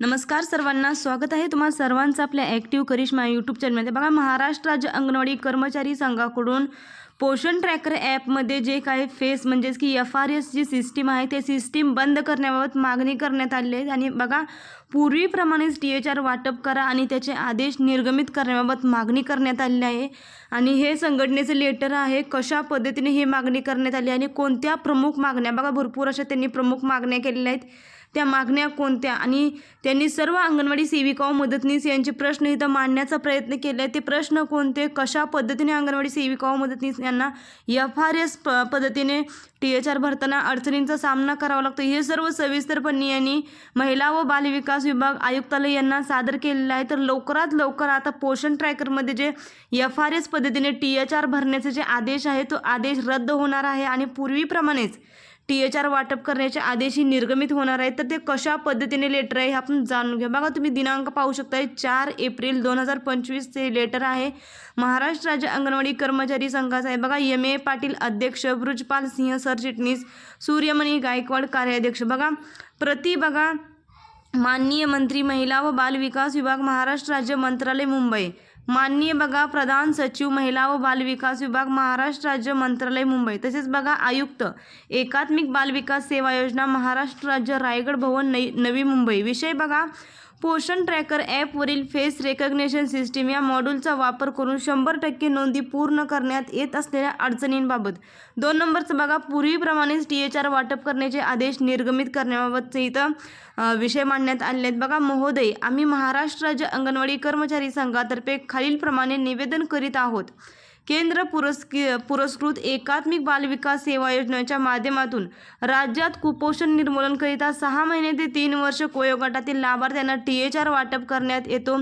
नमस्कार सर्वांना स्वागत आहे तुम्हा सर्वांचं आपल्या ॲक्टिव्ह करिश्मा यूट्यूब चॅनलमध्ये बघा महाराष्ट्र राज्य अंगणवाडी कर्मचारी संघाकडून पोषण ट्रॅकर ॲपमध्ये जे काही फेस म्हणजेच की F R S G system आहे ते सिस्टीम बंद करण्याबाबत मागणी करण्यात आली आहे. आणि बघा पूर्वीप्रमाणेच टी एच आर वाटप करा आणि त्याचे आदेश निर्गमित करण्याबाबत मागणी करण्यात आलेली आहे. आणि हे संघटनेचे लेटर आहे कशा पद्धतीने ही मागणी करण्यात आली आणि कोणत्या प्रमुख मागण्या बघा भरपूर अशा त्यांनी प्रमुख मागण्या केलेल्या आहेत. त्या मागण्या कोणत्या? आणि त्यांनी सर्व अंगणवाडी सेविका व मदतनीस यांचे प्रश्न इथं मांडण्याचा प्रयत्न केला आहे ते प्रश्न कोणते? कशा पद्धतीने अंगणवाडी सेविका व मदतनीस यांना एफ आर एस प पद्धतीने टी एच आर भरताना अडचणींचा सामना करावा लागतो? हे सर्व सविस्तरपणे यांनी महिला व बालविकास विभाग आयुक्तालय यांना सादर केलेलं आहे. तर लवकरात लवकर आता पोषण ट्रॅकरमध्ये जे एफ आर एस पद्धतीने टी एच आर भरण्याचे जे आदेश आहे तो आदेश रद्द होणार आहे. आणि पूर्वीप्रमाणेच टी एच आर वाटप करण्याचे आदेशही निर्गमित होणार आहेत. तर ते कशा पद्धतीने लेटर आहे हे आपण जाणून घ्या बघा तुम्ही दिनांक पाहू शकताय. चार एप्रिल दोन हजार पंचवीस ते लेटर आहे. महाराष्ट्र राज्य अंगणवाडी कर्मचारी संघाचा आहे. बघा एम ए पाटील अध्यक्ष ब्रुजपाल सिंह सरचिटणीस सूर्यमणी गायकवाड कार्याध्यक्ष. बघा प्रति बघा माननीय मंत्री महिला व बाल विकास विभाग महाराष्ट्र राज्य मंत्रालय मुंबई. माननीय बघा प्रधान सचिव महिला व बाल विकास विभाग महाराष्ट्र राज्य मंत्रालय मुंबई. तसेच बघा आयुक्त एकात्मिक बाल विकास सेवा योजना महाराष्ट्र राज्य रायगड भवन नई नवी मुंबई. विषय बघा पोषण ट्रॅकर ॲपवरील फेस रेकग्नेशन सिस्टीम या मॉड्यूलचा वापर करून शंभर टक्के नोंदी पूर्ण करण्यात येत असलेल्या अडचणींबाबत. दोन नंबरचं बघा पूर्वीप्रमाणेच टी एच आर वाटप करण्याचे आदेश निर्गमित करण्याबाबतचे इथं विषय मांडण्यात आले आहेत. बघा महोदय आम्ही महाराष्ट्र राज्य अंगणवाडी कर्मचारी संघातर्फे खालीलप्रमाणे निवेदन करीत आहोत. केंद्र पुरस्की पुरस्कृत एकात्मिक बालविकास सेवा योजनेच्या माध्यमातून राज्यात कुपोषण निर्मूलनकरिता सहा महिने ते तीन वर्ष वयोगटातील लाभार्थ्यांना टी एच आर वाटप करण्यात येतो.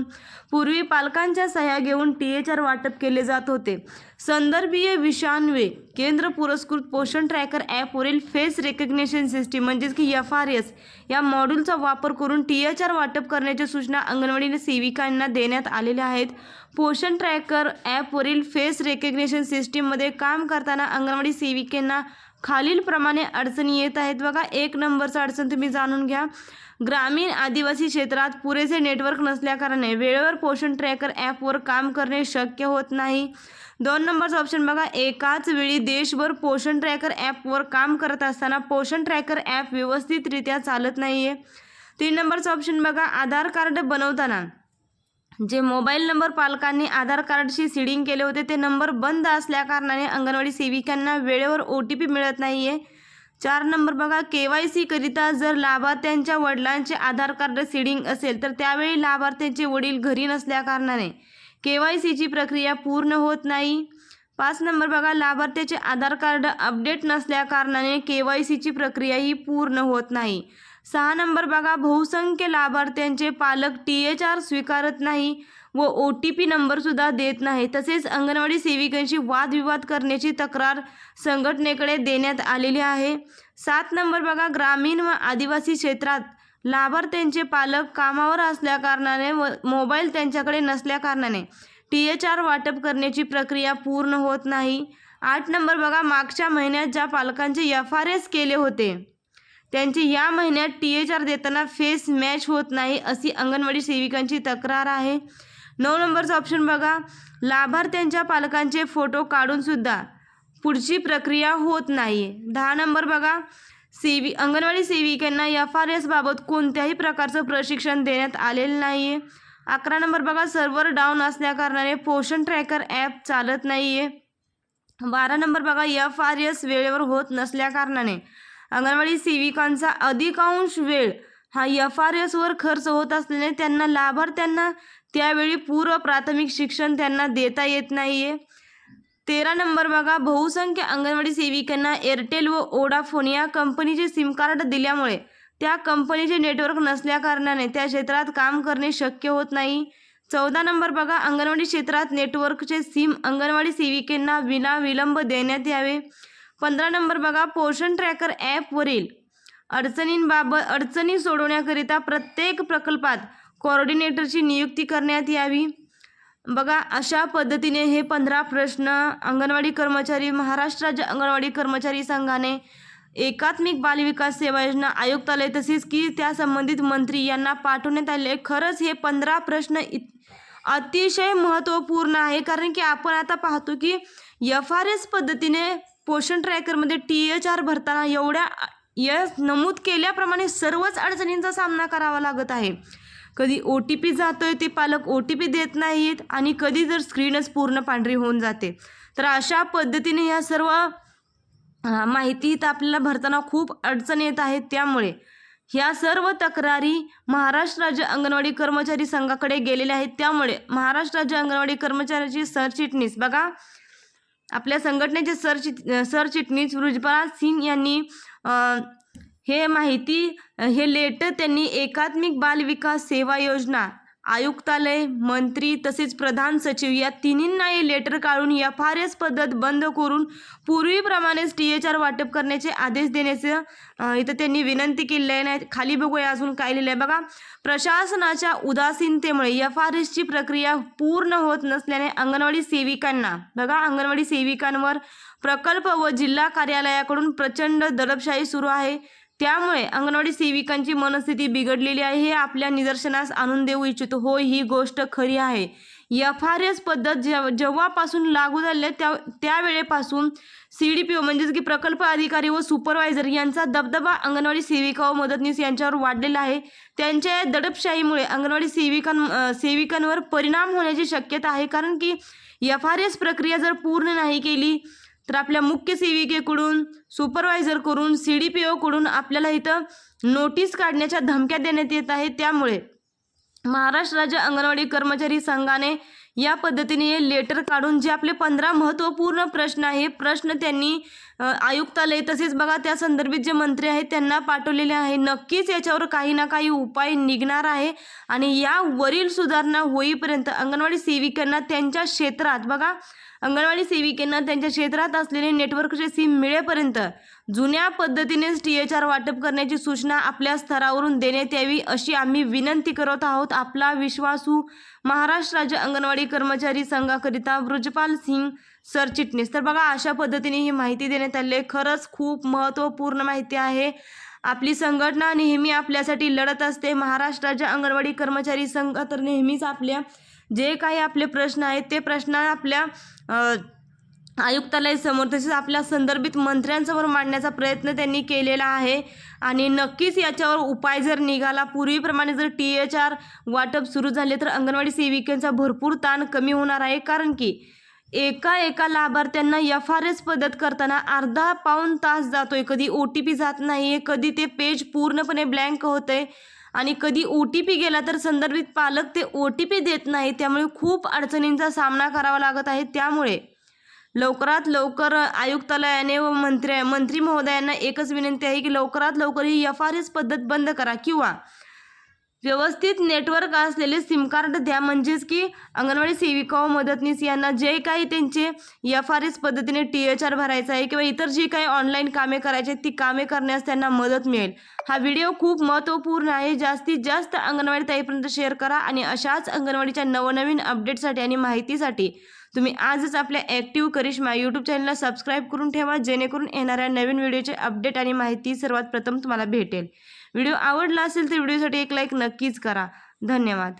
पूर्वी पालकांच्या सह्या घेऊन टी एच आर वाटप केले जात होते. संदर्भीय विषाणवे केंद्र पुरस्कृत पोषण ट्रॅकर ॲपवरील फेस रेकग्नेशन सिस्टीम म्हणजेच की एफ आर एस या मॉड्यूलचा वापर करून टी एच आर वाटप करण्याच्या सूचना अंगणवाडी सेविकांना देण्यात आलेल्या आहेत. पोषण ट्रॅकर ॲपवरील फेस रेकग्नेशन सिस्टीममध्ये काम करताना अंगणवाडी सेविकांना खालीलप्रमाणे अडचणी येत आहेत. बघा एक नंबरचं अडचण तुम्ही जाणून घ्या. ग्रामीण आदिवासी क्षेत्रात पुरेसे नेटवर्क नसल्याकारणे वेळेवर पोषण ट्रॅकर ॲपवर काम करणे शक्य होत नाही. दोन नंबरचं ऑप्शन बघा. एकाच वेळी देशभर पोषण ट्रॅकर ॲपवर काम करत असताना पोषण ट्रॅकर ॲप व्यवस्थितरित्या चालत नाही आहे तीन नंबरचं ऑप्शन बघा. आधार कार्ड बनवताना जे मोबाईल नंबर पालकांनी आधार कार्डशी सीडिंग केले होते ते नंबर बंद असल्याकारणाने अंगणवाडी सेविकांना वेळेवर ओ टी पी मिळत नाही आहे चार नंबर बघा के वाय सीकरिता जर लाभार्थ्यांच्या वडिलांचे आधार कार्ड सीडिंग असेल तर त्यावेळी लाभार्थ्यांचे वडील घरी नसल्याकारणाने के वाय सीची प्रक्रिया पूर्ण होत नाही. पाच नंबर बघा लाभार्थ्याचे आधार कार्ड अपडेट नसल्याकारणाने के वाय सीची प्रक्रियाही पूर्ण होत नाही. सहा नंबर बघा बहुसंख्य लाभार्थ्यांचे पालक टी एच आर स्वीकारत नाही व ओ टी पी नंबरसुद्धा देत नाही. तसेच अंगणवाडी सेविकांशी वादविवाद करण्याची तक्रार संघटनेकडे देण्यात आलेली आहे. सात नंबर बघा ग्रामीण व आदिवासी क्षेत्रात लाभार्थ्यांचे पालक कामावर असल्याकारणाने व मोबाईल त्यांच्याकडे नसल्याकारणाने टी एच आर वाटप करण्याची प्रक्रिया पूर्ण होत नाही. आठ नंबर बघा मागच्या महिन्यात ज्या पालकांचे एफ आर एस केले होते त्यांची या महिन्यात टी एच आर देताना फेस मॅच होत नाही अशी अंगणवाडी सेविकांची तक्रार आहे. नऊ नंबरचा ऑप्शन बघा. लाभार्थ्यांच्या पालकांचे फोटो काढूनसुद्धा पुढची प्रक्रिया होत नाही. आहे दहा नंबर बघा. सेवी अंगणवाडी सेविकांना एफ आर एसबाबत कोणत्याही प्रकारचं प्रशिक्षण देण्यात आलेलं नाही आहे अकरा नंबर बघा. सर्व्हर डाऊन असल्याकारणाने पोषण ट्रॅकर ॲप चालत नाही आहे बारा नंबर बघा. एफ आर एस वेळेवर होत नसल्याकारणाने अंगणवाडी सेविकांचा अधिकांश वेळ हा एफ आर एसवर खर्च होत असल्याने त्यांना लाभार्थ्यांना त्यावेळी पूर्व प्राथमिक शिक्षण त्यांना देता येत नाही आहे तेरा नंबर बघा बहुसंख्य अंगणवाडी सेविकांना एअरटेल व ओडाफोन या कंपनीचे सिम कार्ड दिल्यामुळे त्या कंपनीचे नेटवर्क नसल्याकारणाने त्या क्षेत्रात काम करणे शक्य होत नाही. चौदा नंबर बघा अंगणवाडी क्षेत्रात नेटवर्कचे सिम अंगणवाडी सेविकांना विना विलंब देण्यात यावे. पंधरा नंबर बघा पोषण ट्रॅकर ॲपवरील अडचणींबाबत अडचणी सोडवण्याकरिता प्रत्येक प्रकल्पात कोऑर्डिनेटरची नियुक्ती करण्यात यावी. बघा अशा पद्धतीने हे पंधरा प्रश्न अंगणवाडी कर्मचारी महाराष्ट्र राज्य अंगणवाडी कर्मचारी संघाने एकात्मिक बालविकास सेवा योजना आयुक्तालय तसेच की त्या संबंधित मंत्री यांना पाठवण्यात आले खरंच हे पंधरा प्रश्न इत अतिशय महत्त्वपूर्ण आहे. कारण की आपण आता पाहतो की एफ आर एस पद्धतीने पोषण ट्रॅकरमध्ये टी एच आर भरताना एवढ्या यस नमूद केल्याप्रमाणे सर्वच अडचणींचा सामना करावा लागत आहे. कधी ओ टी पी जातोय ते पालक ओ टी पी देत नाहीत आणि कधी जर स्क्रीनच पूर्ण पांढरी होऊन जाते. तर अशा पद्धतीने ह्या सर्व माहिती तर आपल्याला भरताना खूप अडचण येत आहेत त्यामुळे ह्या सर्व तक्रारी महाराष्ट्र राज्य अंगणवाडी कर्मचारी संघाकडे गेलेल्या आहेत. त्यामुळे महाराष्ट्र राज्य अंगणवाडी कर्मचाऱ्याची सरचिटणीस बघा आपल्या संघटनेचे सरचिट सरचिटणीस वृजपाला सिंग यांनी हे माहिती हे लेटर त्यांनी एकात्मिक बाल विकास सेवा योजना आयुक्तालय मंत्री तसेच प्रधान सचिव या तिन्हींना हे लेटर काढून एफ आर एस पद्धत बंद करून पूर्वीप्रमाणेच टी एच आर वाटप करण्याचे आदेश देण्याचं इथं त्यांनी विनंती केलेली आहे. नाही खाली बघूया अजून काय लिहिलं आहे बघा प्रशासनाच्या उदासीनतेमुळे एफ आर एसची प्रक्रिया पूर्ण होत नसल्याने अंगणवाडी सेविकांना बघा अंगणवाडी सेविकांवर प्रकल्प व जिल्हा कार्यालयाकडून प्रचंड दडपशाही सुरू आहे. त्यामुळे अंगणवाडी सेविकांची मनस्थिती बिघडलेली आहे. हे आपल्या निदर्शनास आणून देऊ इच्छितो. होय ही गोष्ट खरी आहे. एफ आर एस पद्धत जेव जेव्हापासून लागू झाली आहे त्या त्यावेळेपासून सी डी पी ओ म्हणजेच की प्रकल्प अधिकारी व सुपरवायझर यांचा दबदबा अंगणवाडी सेविका व मदतनीस यांच्यावर वाढलेला आहे. त्यांच्या या दडपशाहीमुळे अंगणवाडी सेविकां सेविकांवर परिणाम होण्याची शक्यता आहे. कारण की एफ आर एस प्रक्रिया जर पूर्ण नाही केली तर आपल्या मुख्य सेविकेकडून सुपरवायझरकडून सी डी पी ओकडून आपल्याला इथं नोटीस काढण्याच्या धमक्या देण्यात येत आहेत. त्यामुळे महाराष्ट्र राज्य अंगणवाडी कर्मचारी संघाने या पद्धतीने हे लेटर काढून जे आपले पंधरा महत्त्वपूर्ण प्रश्न आहे प्रश्न त्यांनी आयुक्तालय तसेच बघा त्या संदर्भित जे मंत्री आहेत त्यांना पाठवलेले आहे. नक्कीच याच्यावर काही ना काही उपाय निघणार आहे आणि यावरील सुधारणा होईपर्यंत अंगणवाडी सेविकांना त्यांच्या क्षेत्रात बघा अंगणवाडी सेविकेनं त्यांच्या क्षेत्रात असलेले नेटवर्कचे सिम मिळेपर्यंत जुन्या पद्धतीनेच टी एच आर वाटप करण्याची सूचना आपल्या स्तरावरून देण्यात यावी अशी आम्ही विनंती करत आहोत. आपला विश्वासू महाराष्ट्र राज्य अंगणवाडी कर्मचारी संघाकरिता वृजपाल सिंग सरचिटणीस तर बघा अशा पद्धतीने ही माहिती देण्यात आली आहे. खरंच खूप महत्त्वपूर्ण माहिती आहे. आपली संघटना नेहमी आपल्यासाठी लढत असते. महाराष्ट्र राज्य अंगणवाडी कर्मचारी संघ तर नेहमीच आपल्या जे काही आपले प्रश्न आहेत ते प्रश्न आपल्या आयुक्तालय समोर तसेच आपल्या संदर्भित मंत्र्यांसमोर मांडण्याचा प्रयत्न त्यांनी केलेला आहे. आणि नक्कीच याच्यावर उपाय जर निघाला पूर्वीप्रमाणे जर टी एच आर वाटप सुरू झाले तर अंगणवाडी सेविकांचा भरपूर ताण कमी होणार आहे. कारण की एका एका लाभार्थ्यांना एफ आर एस पद्धत करताना अर्धा पाऊण तास जातोय. कधी ओ टी पी जात नाही आहे कधी ते पेज पूर्णपणे ब्लँक होतंय. आणि कधी ओ टी पी गेला तर संदर्भित पालक ते ओ टी पी देत नाही त्यामुळे खूप अडचणींचा सामना करावा लागत आहे. त्यामुळे लवकरात लवकर आयुक्तालयाने व मंत्री मंत्री महोदयांना एकच विनंती आहे की लवकरात लवकर ही एफ आर एस पद्धत बंद करा किंवा व्यवस्थित नेटवर्क असलेले सिम कार्ड द्या. म्हणजेच की अंगणवाडी सेविका व मदतनीस यांना जे काही त्यांचे एफ आर एस पद्धतीने टी एच आर भरायचं आहे किंवा इतर जी काही ऑनलाईन कामे करायची आहेत ती कामे करण्यास त्यांना मदत मिळेल. हा व्हिडिओ खूप महत्त्वपूर्ण आहे. जास्तीत जास्त अंगणवाडी ताईपर्यंत शेअर करा आणि अशाच अंगणवाडीच्या नवनवीन अपडेटसाठी आणि माहितीसाठी तुम्ही आजच आपल्या ॲक्टिव्ह करिश्मा यूट्यूब चॅनलला सबस्क्राईब करून ठेवा. जेणेकरून येणाऱ्या नवीन व्हिडिओचे अपडेट आणि माहिती सर्वात प्रथम तुम्हाला भेटेल. व्हिडिओ आवडला असेल तर व्हिडिओसाठी एक लाईक नक्कीच करा. धन्यवाद.